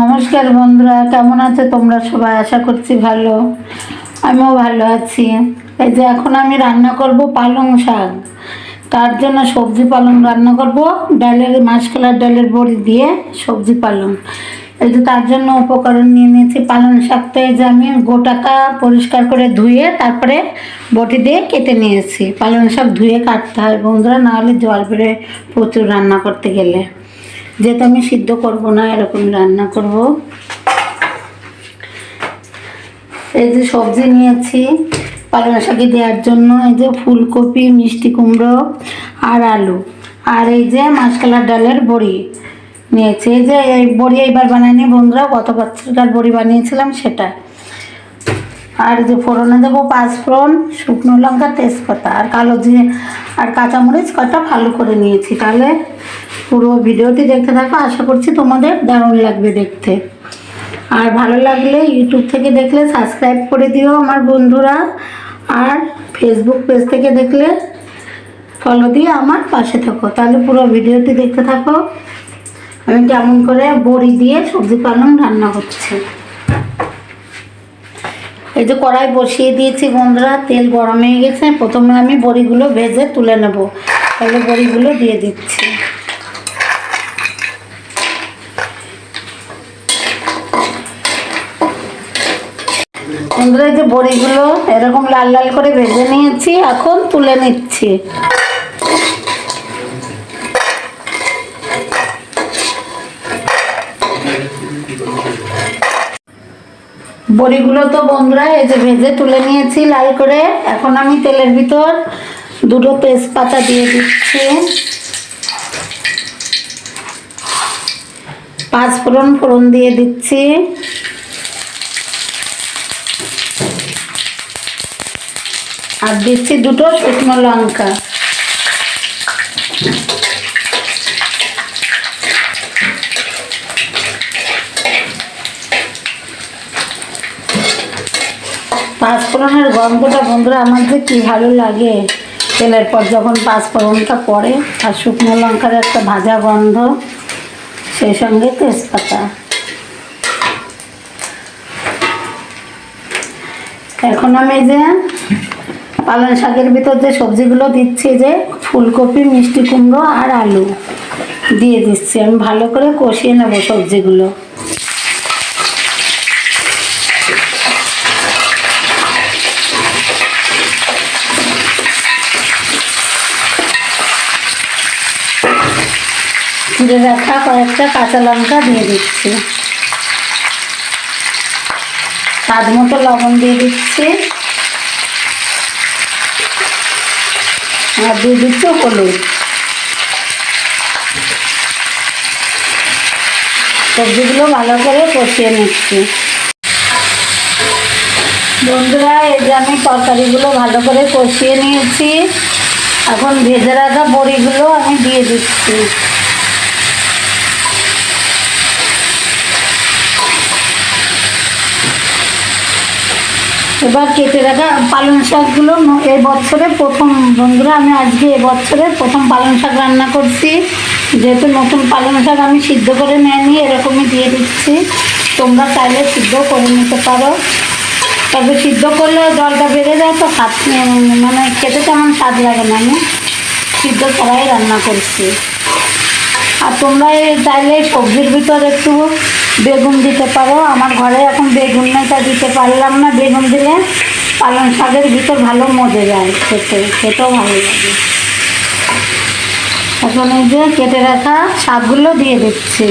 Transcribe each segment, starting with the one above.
নমস্কার বন্ধুরা, কেমন আছো তোমরা সবাই? আশা করছি ভালো। আমিও ভালো আছি। এই যে এখন আমি রান্না করব পালং শাক। তার জন্য সবজি পালং রান্না করব। ডালের, মাসকলার ডালের বড়ি দিয়ে সবজি পালং। এই যে তার জন্য উপকরণ নিয়ে নিয়েছি পালং শাকটা এই যে আমি গোটাটা পরিষ্কার করে ধুয়ে তারপরে বটি দিয়ে কেটে নিয়েছি। পালং শাক ধুয়ে কাটতে হয় বন্ধুরা, নাহলে জল বেড়ে প্রচুর রান্না করতে গেলে। যেহেতু আমি সিদ্ধ করব না, এরকম রান্না করব। এই যে সবজি নিয়েছি, পালং শাকে দেওয়ার জন্য, এই যে ফুলকপি, মিষ্টি কুমড়ো আর আলু। আর এই যে মাসকালার ডালের বড়ি নিয়েছি। এই যে এই বড়ি এইবার বানাইনি বন্ধুরা, গত বছরকার বড়ি বানিয়েছিলাম সেটা। আর যে ফোড়নে দেবো পাঁচ ফোড়ন, শুকনো লঙ্কা, তেজপাতা। আর কালো জিরে আর কাঁচামরিচ কটা ভালো করে নিয়েছি। তাহলে পুরো ভিডিওটি দেখতে থাকো, আশা করছি তোমাদের দারুণ লাগবে দেখতে। আর ভালো লাগলে ইউটিউব থেকে দেখলে সাবস্ক্রাইব করে দিও আমার বন্ধুরা, আর ফেসবুক পেজ থেকে দেখলে ফলো দিয়ে আমার পাশে থাকো। তাহলে পুরো ভিডিওটি দেখতে থাকো। আমি কেমন করে বড়ি দিয়ে সবজি পালং রান্না করছি এই যে কড়াই বসিয়ে দিয়েছি বন্ধুরা, তেল গরম হয়ে গেছে। প্রথমে আমি বড়িগুলো ভেজে তুলে নেব। তাহলে বড়িগুলো দিয়ে দিচ্ছি। বন্ধুরা যে বড়িগুলো এরকম লাল লাল করে ভেজে নিয়েছি, এখন তুলে নিচ্ছি। বড়িগুলো তো বন্ধুরা, এই যে ভেজে তুলে নিয়েছি লাল করে। এখন আমি তেলের ভিতর দুটো তেজপাতা দিয়ে দিচ্ছি। পাঁচ ফোড়ন ফোড়ন দিয়ে দিচ্ছি। আর দিচ্ছি দুটো, শুকনো লঙ্কা। পাঁচফোড়নের গন্ধটা, বন্ধুরা, আমার যে কী ভালো লাগে। তেলের পর যখন পাঁচফোড়নটা পড়ে, আর শুকনো লঙ্কার একটা ভাজা গন্ধ, সেই সঙ্গে তেজপাতা। এখন আমি যে পালং শাকের ভিতর যে সবজিগুলো দিচ্ছি, যে ফুলকপি, মিষ্টি কুমড়ো আর আলু দিয়ে দিচ্ছি। আমি ভালো করে কষিয়ে নেব সবজিগুলো। চিড়ে রাখা কয়েকটা কাঁচা লঙ্কা দিয়ে দিচ্ছি। স্বাদ মতো লবণ দিয়ে দিচ্ছি। আর দিয়ে দিচ্ছি হলুদ সবজিগুলো ভালো করে কষিয়ে নিচ্ছি। বন্ধুরা, এই যে আমি তরকারিগুলো ভালো করে কষিয়ে নিয়েছি। এখন ভেজে রাখা বড়িগুলো আমি দিয়ে দিচ্ছি। এবার কেটে রাখা পালং শাকগুলো এই বছরে প্রথম। বন্ধুরা, আমি আজকে এ বছরে প্রথম পালং শাক রান্না করছি। যেহেতু নতুন পালং শাক আমি সিদ্ধ করে নিয়ে নিয়ে এরকমই দিয়ে দিচ্ছি। তোমরা চাইলে সিদ্ধ করে নিতে পারো। তবে সিদ্ধ করলে জলটা বেড়ে যায়, তো খাত মানে খেতে তেমন স্বাদ লাগে না আমি। সিদ্ধ ছাড়াই রান্না করছি। আর তোমরা চাইলে সবজির ভিতর একটু বেগুন দিতে পারো। আমার ঘরে এখন বেগুন নেতা দিতে পারলাম না। বেগুন দিলে পালং শাকের ভিতর ভালো মজে যায় খেতে। খেতেও ভালো লাগে। এখন এই যে কেটে রাখা শাকগুলো দিয়ে দিচ্ছি।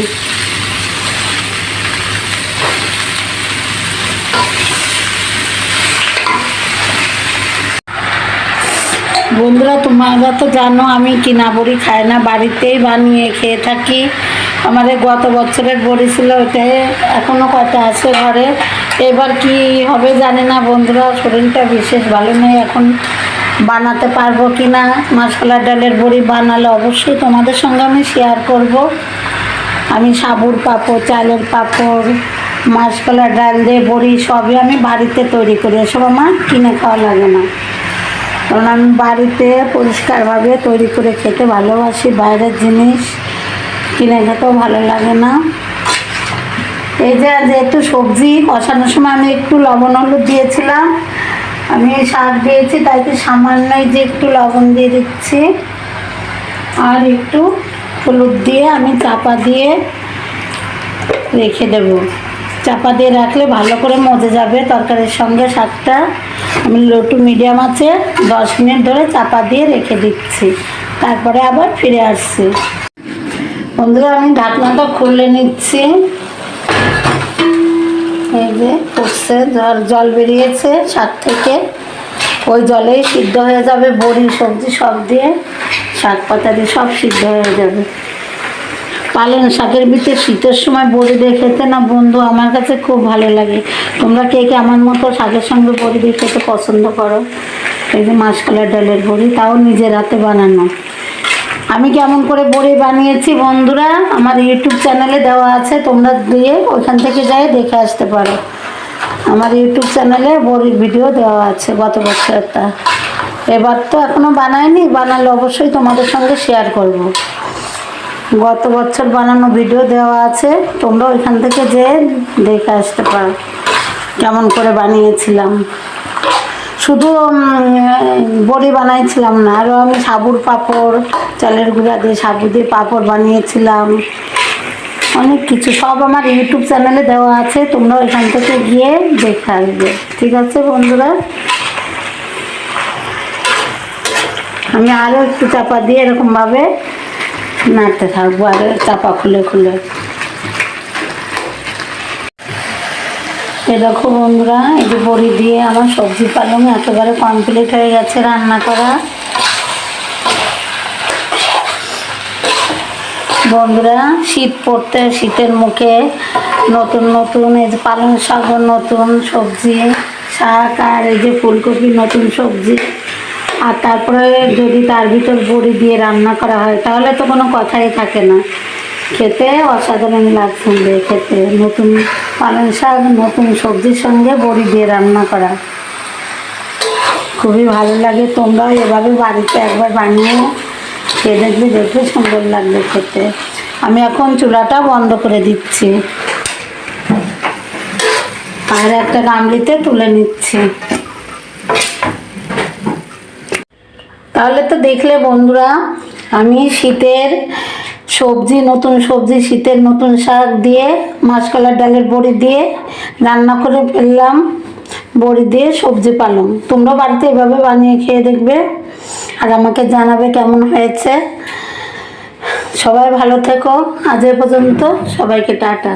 বন্ধুরা, তোমরা তো জানো আমি কিনা বড়ি খাই না। বাড়িতেই বানিয়ে খেয়ে থাকি। আমাদের গত বছরের বড়ি ছিল, ওটাই এখনও কটা আছে ঘরে। এবার কি হবে জানি না, বন্ধুরা, শরীরটা বিশেষ ভালো নেই। এখন বানাতে পারব কি না? মাসকলার ডালের বড়ি বানালে অবশ্যই তোমাদের সঙ্গে আমি শেয়ার করব। আমি সাবুর পাঁপড়, চালের পাঁপড় মাসকলার ডাল দিয়ে বড়ি সবই আমি বাড়িতে তৈরি করি। এসব আমার কিনে খাওয়া লাগে না। কারণ আমি বাড়িতে পরিষ্কারভাবে তৈরি করে খেতে ভালোবাসি, বাইরের জিনিস। কিনে খেতেও ভালো লাগে না। এই যে যেহেতু সবজি কষানোর সময় আমি একটু লবণ হলুদ দিয়েছিলাম। আমি শাক দিয়েছি, তাই তো সামান্য এই যে একটু লবণ দিয়ে দিচ্ছি। আর একটু হলুদ দিয়ে আমি চাপা দিয়ে রেখে দেব। চাপা দিয়ে রাখলে ভালো করে মজে যাবে তরকারির সঙ্গে শাকটা। আমি লো টু মিডিয়াম আছে, দশ মিনিট ধরে চাপা দিয়ে রেখে দিচ্ছি। তারপরে আবার ফিরে আসছি। বন্ধুরা, আমি ঢাকনাটা খুলে নিচ্ছি। এই যে ফুটছে, জল জল বেরিয়েছে শাক থেকে। ওই জলেই সিদ্ধ হয়ে যাবে, বড়ি, সবজি সব দিয়ে। শাক পাতা দিয়ে সব সিদ্ধ হয়ে যাবে। পালং শাকের ভিতরে শীতের সময় বড়ি দিয়ে খেতে না বন্ধু? আমার কাছে খুব ভালো লাগে। তোমরা কে কে আমার মতো শাকের সঙ্গে বড়ি দিয়ে খেতে পছন্দ করো? এই যে মাসকলার ডালের বড়ি, তাও নিজের হাতে বানানো। আমি কেমন করে বড়ি বানিয়েছি বন্ধুরা, আমার ইউটিউব চ্যানেলে দেওয়া আছে, তোমরা দিয়ে ওইখান থেকে যাই দেখে আসতে পারো। আমার ইউটিউব চ্যানেলে বড়ির ভিডিও দেওয়া আছে গত বছরটা। এবার তো এখনও বানায়নি, বানালে অবশ্যই তোমাদের সঙ্গে শেয়ার করব। গত বছর বানানো ভিডিও দেওয়া আছে, তোমরা ওইখান থেকে যেয়ে দেখে আসতে পারো। কেমন করে বানিয়েছিলাম। শুধু বড়ি বানাইছিলাম না আরও আমি সাবুর পাঁপড়, চালের গুঁড়া দিয়ে সাবু দিয়ে পাঁপড় বানিয়েছিলাম। অনেক কিছু, সব আমার ইউটিউব চ্যানেলে দেওয়া আছে, তোমরা ওইখান থেকে গিয়ে দেখে আসবে। ঠিক আছে বন্ধুরা? আমি আরও একটু চাপা দিয়ে এরকমভাবে নাড়তে থাকব আরও চাপা খুলে খুলে। এ দেখো বন্ধুরা, এই যে বড়ি দিয়ে আমার সবজি পালং একেবারে কমপ্লিট হয়ে গেছে রান্না করা। বন্ধুরা, শীত পড়তে, শীতের মুখে নতুন নতুন, এই যে পালং শাকও নতুন সবজি, শাক আর এই যে ফুলকপি নতুন সবজি। আর তারপরে যদি তার ভিতর বড়ি দিয়ে রান্না করা হয়, তাহলে তো কোনো কথাই থাকে না। খেতে অসাধারণ লাগছে খেতে। নতুন পালং শাক, নতুন সবজির সঙ্গে বড়ি দিয়ে রান্না করা। খুবই ভালো লাগে, তোমরাও এভাবে বাড়িতে একবার বানিয়ে খেয়ে দেখবে দেখবে সুন্দর লাগবে খেতে। আমি এখন চুলাটা বন্ধ করে দিচ্ছি। আর একটা গামলিতে তুলে নিচ্ছি। তাহলে তো দেখলে বন্ধুরা, আমি শীতের সবজি, নতুন সবজি, শীতের নতুন শাক দিয়ে মাসকলার ডালের বড়ি দিয়ে রান্না করে ফেললাম, বড়ি দিয়ে সবজি পালং তোমরা বাড়িতে এভাবে বানিয়ে খেয়ে দেখবে আর আমাকে জানাবে কেমন হয়েছে। সবাই ভালো থেকো। আজ পর্যন্ত সবাইকে টাটা।